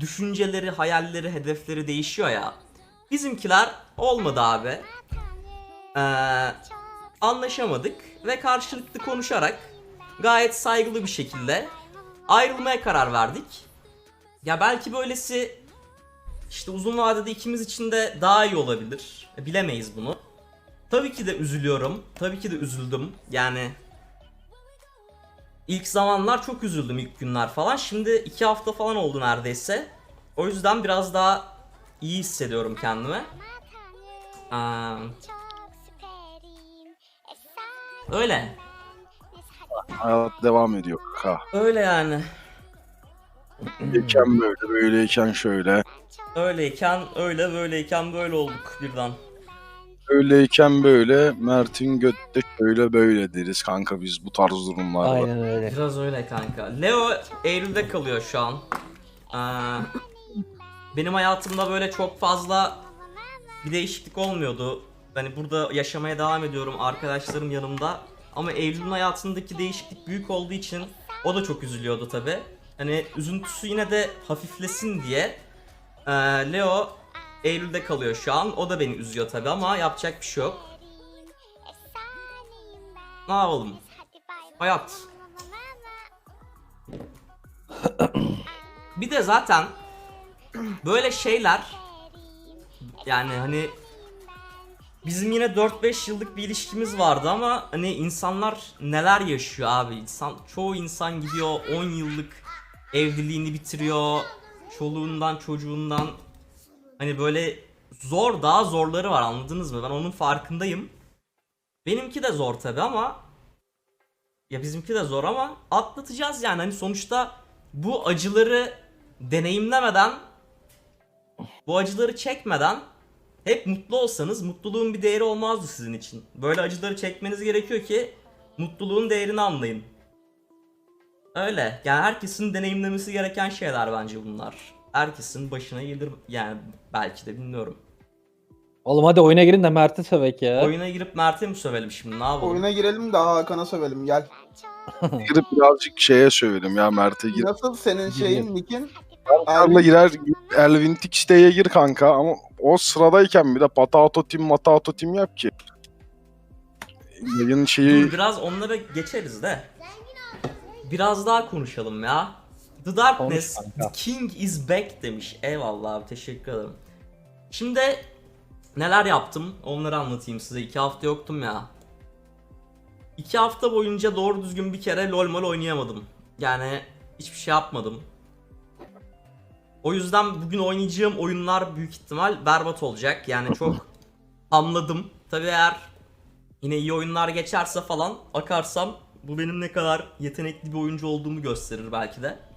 düşünceleri, hayalleri, hedefleri değişiyor ya. Bizimkiler olmadı abi. Ee, anlaşamadık ve karşılıklı konuşarak gayet saygılı bir şekilde ayrılmaya karar verdik. Ya belki böylesi işte uzun vadede ikimiz için de daha iyi olabilir. Bilemeyiz bunu. Tabii ki de üzülüyorum. Tabii ki de üzüldüm. Yani ilk zamanlar çok üzüldüm ilk günler falan. Şimdi iki hafta falan oldu neredeyse. O yüzden biraz daha iyi hissediyorum kendimi. Aa, öyle. Hayat devam ediyor kaka. Öyle yani. Böyleyken böyle, böyleyken şöyle. Öyleyken öyle böyleyken böyle olduk birden. Öyleyken böyle, Mert'in götte şöyle böyle deriz kanka biz bu tarz durumlarda. Aynen öyle. Biraz öyle kanka. Leo Eylül'de kalıyor şu an. Ee, benim hayatımda böyle çok fazla bir değişiklik olmuyordu. Hani burada yaşamaya devam ediyorum. Arkadaşlarım yanımda. Ama Eylül'ün hayatındaki değişiklik büyük olduğu için o da çok üzülüyordu tabi. Hani üzüntüsü yine de hafiflesin diye ee, Leo Eylül'de kalıyor şu an. O da beni üzüyor tabi ama yapacak bir şey yok. Ne yapalım? Hayat. Bir de zaten böyle şeyler yani hani bizim yine 4-5 yıllık bir ilişkimiz vardı ama hani insanlar neler yaşıyor abi. İnsan, çoğu insan gidiyor 10 yıllık evliliğini bitiriyor. Çoluğundan çocuğundan hani böyle zor daha zorları var anladınız mı? Ben onun farkındayım. Benimki de zor tabi ama ya bizimki de zor ama atlatacağız yani. Hani sonuçta bu acıları deneyimlemeden bu acıları çekmeden hep mutlu olsanız mutluluğun bir değeri olmazdı sizin için. Böyle acıları çekmeniz gerekiyor ki mutluluğun değerini anlayın. Öyle. Yani herkesin deneyimlemesi gereken şeyler bence bunlar. Herkesin başına gelir yani belki de bilmiyorum. Oğlum hadi oyuna girin de Mert'i sövek ya. Oyuna girip Mert'e mi sövelim şimdi ne yapalım? Oyuna girelim de Hakan'a sövelim gel. Girip birazcık şeye söyledim ya Mert'e gir. Nasıl senin şeyin nickin? Karla girer Elvin Tixte'ye gir kanka ama o sıradayken bir de patato tim matato tim yap ki. Yayın şeyi Dur biraz onlara geçeriz de. Biraz daha konuşalım ya. The Darkness, The. King is back demiş. Eyvallah abi teşekkür ederim. Şimdi neler yaptım onları anlatayım size. İki hafta yoktum ya. İki hafta boyunca doğru düzgün bir kere LoL mol oynayamadım. Yani hiçbir şey yapmadım. O yüzden bugün oynayacağım oyunlar büyük ihtimal berbat olacak. Yani çok anladım. Tabi eğer yine iyi oyunlar geçerse falan akarsam bu benim ne kadar yetenekli bir oyuncu olduğumu gösterir belki de.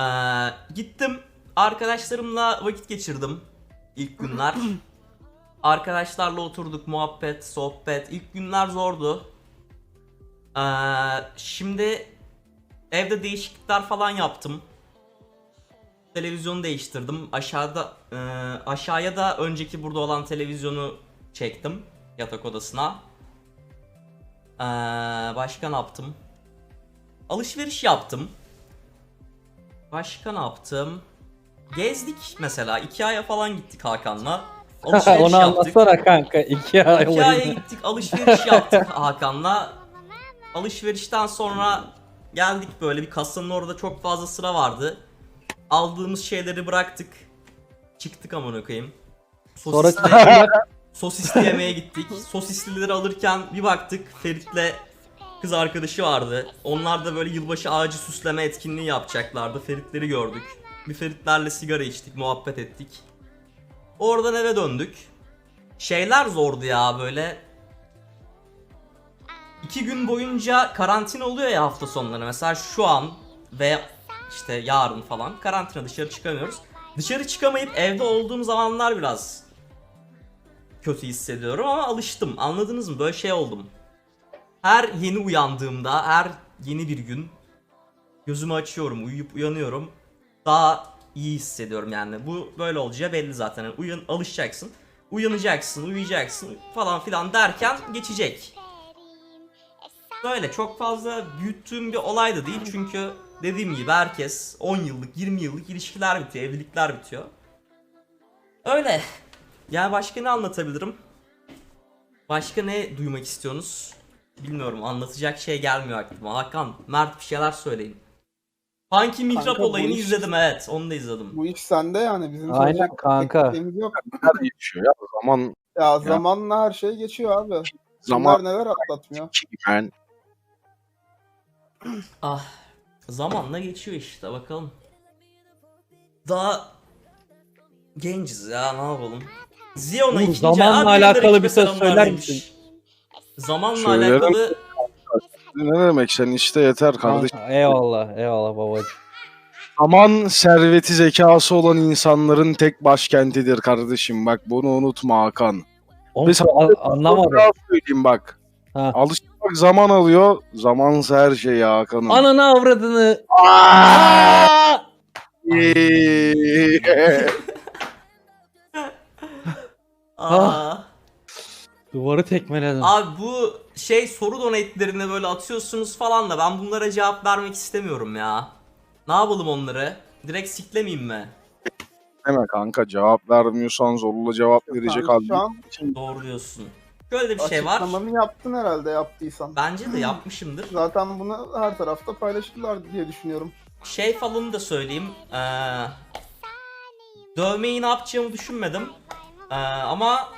Ee, gittim arkadaşlarımla vakit geçirdim ilk günler. Arkadaşlarla oturduk muhabbet, sohbet. İlk günler zordu. Ee, şimdi evde değişiklikler falan yaptım. Televizyonu değiştirdim. Aşağıda e, aşağıya da önceki burada olan televizyonu çektim yatak odasına. Ee, başka ne yaptım? Alışveriş yaptım. Başka ne yaptım? Gezdik mesela. Ikea'ya falan gittik Hakan'la. Alışveriş Onu yaptık. anlatsana kanka. İki ay Ikea'ya oyunu. gittik. Alışveriş yaptık Hakan'la. Alışverişten sonra geldik böyle bir kasanın orada çok fazla sıra vardı. Aldığımız şeyleri bıraktık. Çıktık amına koyayım. Sonra Sosisli, sosisli yemeğe gittik. Sosislileri alırken bir baktık Ferit'le kız arkadaşı vardı. Onlar da böyle yılbaşı ağacı süsleme etkinliği yapacaklardı. Feritleri gördük. Bir Feritlerle sigara içtik, muhabbet ettik. Oradan eve döndük. Şeyler zordu ya böyle. İki gün boyunca karantina oluyor ya hafta sonları. Mesela şu an ve işte yarın falan karantina dışarı çıkamıyoruz. Dışarı çıkamayıp evde olduğum zamanlar biraz kötü hissediyorum ama alıştım. Anladınız mı? Böyle şey oldum. Her yeni uyandığımda, her yeni bir gün gözümü açıyorum, uyuyup uyanıyorum. Daha iyi hissediyorum yani. Bu böyle olacağı belli zaten. Yani uyan, alışacaksın. Uyanacaksın, uyuyacaksın falan filan derken geçecek. Böyle çok fazla büyüttüğüm bir olay da değil çünkü dediğim gibi herkes 10 yıllık 20 yıllık ilişkiler bitiyor evlilikler bitiyor. Öyle. Yani başka ne anlatabilirim? Başka ne duymak istiyorsunuz? Bilmiyorum anlatacak şey gelmiyor aklıma. Hakan, Mert bir şeyler söyleyin. Hangi mihrap Kanka, olayını iş- izledim evet onu da izledim. Bu iş sende yani bizim Aynen kanka. yok. Her geçiyor ya. Zaman Ya zamanla her şey geçiyor abi. zaman Neler neler atlatmıyor. ben Ah zamanla geçiyor işte bakalım. Daha genciz ya ne yapalım. Zion'a ikinci zamanla alakalı bir söz söyler demiş. misin? Zamanla Söylerim. alakalı ne demek sen işte yeter kardeş. Kanka, eyvallah eyvallah babacığım. Zaman serveti zekası olan insanların tek başkentidir kardeşim. Bak bunu unutma Hakan. Oğlum, Mesela- anlamadım. Söyleyeyim bak. Ha. Alışmak zaman alıyor. Zamansa her şey ya Hakan'ım. Ananı avradını. Aa! Aa. Duvarı tekmeledim. Abi bu şey soru donetlerini böyle atıyorsunuz falan da ben bunlara cevap vermek istemiyorum ya. Ne yapalım onları? Direkt siklemeyeyim mi? Deme kanka cevap vermiyorsan zorla cevap verecek şu an Doğru diyorsun. Şöyle de bir şey var. açıklamanı yaptın herhalde yaptıysan. Bence de yapmışımdır. Zaten bunu her tarafta paylaşırlar diye düşünüyorum. Şey falan da söyleyeyim. Ee, dövmeyi ne yapacağımı düşünmedim. Ee, ama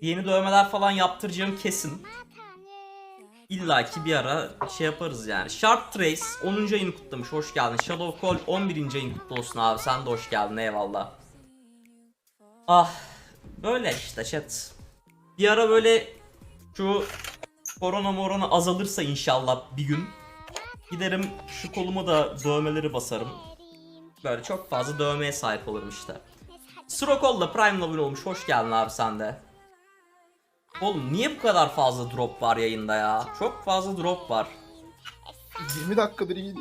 yeni dövmeler falan yaptıracağım kesin. İlla ki bir ara şey yaparız yani. Sharp Trace 10. ayını kutlamış. Hoş geldin. Shadow Call 11. ayın kutlu olsun abi. Sen de hoş geldin. Eyvallah. Ah. Böyle işte chat. Bir ara böyle şu korona morona azalırsa inşallah bir gün Giderim şu koluma da dövmeleri basarım. Böyle çok fazla dövmeye sahip olurum işte. Srokol da Prime'la abone olmuş. Hoş geldin abi sen de. Oğlum niye bu kadar fazla drop var yayında ya? Çok fazla drop var. 20 dakikadır iyi.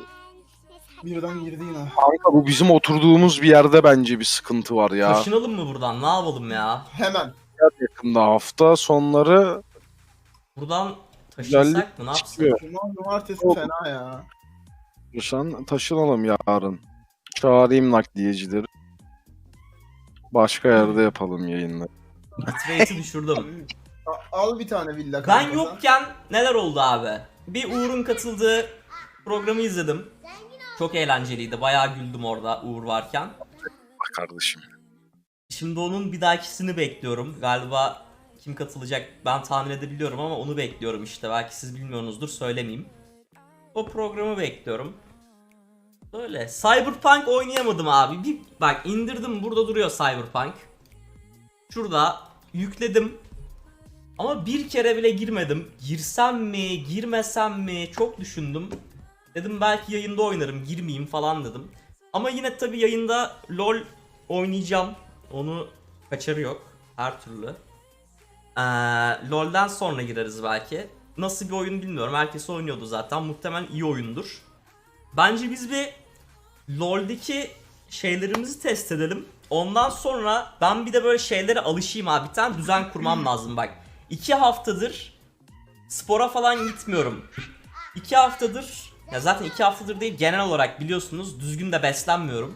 Birden girdi yine. Kanka bu bizim oturduğumuz bir yerde bence bir sıkıntı var ya. Taşınalım mı buradan? Ne yapalım ya? Hemen. Yakında hafta sonları Buradan taşınsak mı? Ne yapsak? çıkıyor. Cuma cumartesi fena ya. Sen taşınalım yarın. Çağırayım nakliyecileri. Başka yerde yapalım yayınları. Bitrate'i düşürdüm. Al bir tane villa Ben kanka sen. yokken neler oldu abi? Bir Uğur'un katıldığı programı izledim. Çok eğlenceliydi. Bayağı güldüm orada Uğur varken. Bak kardeşim. Şimdi onun bir dahakisini bekliyorum. Galiba kim katılacak ben tahmin edebiliyorum ama onu bekliyorum işte. Belki siz bilmiyorsunuzdur söylemeyeyim. O programı bekliyorum. Böyle. Cyberpunk oynayamadım abi. Bir bak indirdim burada duruyor Cyberpunk. Şurada yükledim. Ama bir kere bile girmedim. Girsem mi, girmesem mi çok düşündüm. Dedim belki yayında oynarım, girmeyeyim falan dedim. Ama yine tabii yayında LoL oynayacağım. Onu kaçarı yok her türlü. Ee, LoL'den sonra gireriz belki. Nasıl bir oyun bilmiyorum. Herkes oynuyordu zaten. Muhtemelen iyi oyundur. Bence biz bir LoL'deki şeylerimizi test edelim. Ondan sonra ben bir de böyle şeylere alışayım abi. Bir tane düzen kurmam lazım bak. İki haftadır spora falan gitmiyorum. İki haftadır ya zaten iki haftadır değil genel olarak biliyorsunuz düzgün de beslenmiyorum.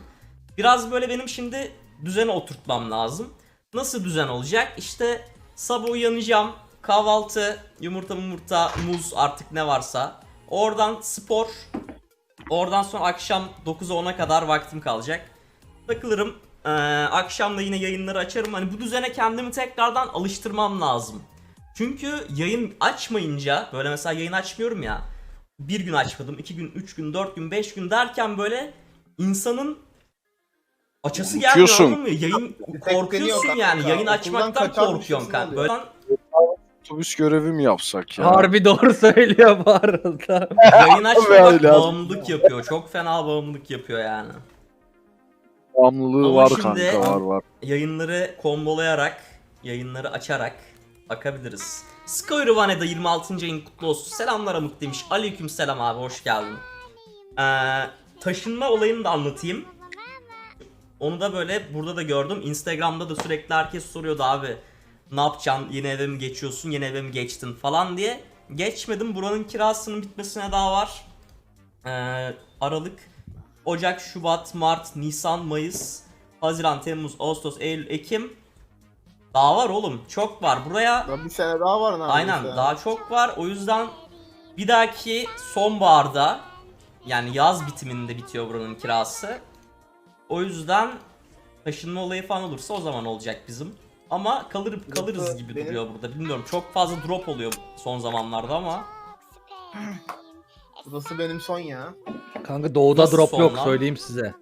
Biraz böyle benim şimdi düzene oturtmam lazım. Nasıl düzen olacak? İşte sabah uyanacağım. Kahvaltı, yumurta yumurta, muz artık ne varsa. Oradan spor. Oradan sonra akşam 9'a 10'a kadar vaktim kalacak. Takılırım. Ee, akşam da yine yayınları açarım. Hani bu düzene kendimi tekrardan alıştırmam lazım. Çünkü yayın açmayınca böyle mesela yayın açmıyorum ya. Bir gün açmadım, iki gün, üç gün, dört gün, beş gün derken böyle insanın açası gelmiyor Unutuyorsun. anladın mı? Yayın korkuyorsun kanka. yani. Yayın Okuldan açmaktan kaçarmışçasına korkuyorum kanka. oluyor. Böyle Otobüs görevi mi yapsak ya? Harbi doğru söylüyor bu arada. yayın Öyle lazım. bağımlılık yapıyor. Çok fena bağımlılık yapıyor yani. Bağımlılığı Ama var şimdi- kanka var var. Yayınları kombolayarak, yayınları açarak bakabiliriz. Skyrivane'da 26. ayın kutlu olsun. Selamlar Amık demiş. Aleyküm selam abi hoş geldin. Ee, taşınma olayını da anlatayım. Onu da böyle burada da gördüm. Instagram'da da sürekli herkes soruyordu abi. Ne yapacaksın? Yeni eve mi geçiyorsun? Yeni eve mi geçtin? Falan diye. Geçmedim. Buranın kirasının bitmesine daha var. Ee, Aralık. Ocak, Şubat, Mart, Nisan, Mayıs, Haziran, Temmuz, Ağustos, Eylül, Ekim. Daha var oğlum. Çok var. Buraya Lan bir sene daha var neredeyse. aynen daha çok var. O yüzden bir dahaki sonbaharda yani yaz bitiminde bitiyor buranın kirası. O yüzden taşınma olayı falan olursa o zaman olacak bizim. Ama kalır kalırız Yoksa gibi benim- duruyor burada. Bilmiyorum. Çok fazla drop oluyor son zamanlarda ama. Burası benim son ya. Kanka doğuda Nasıl drop son yok lan? söyleyeyim size.